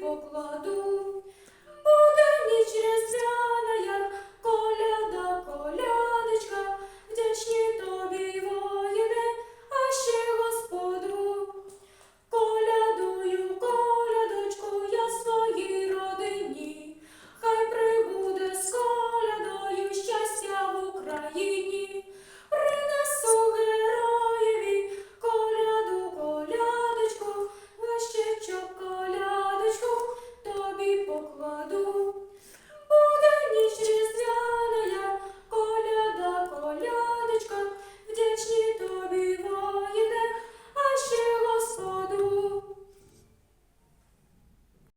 покладу.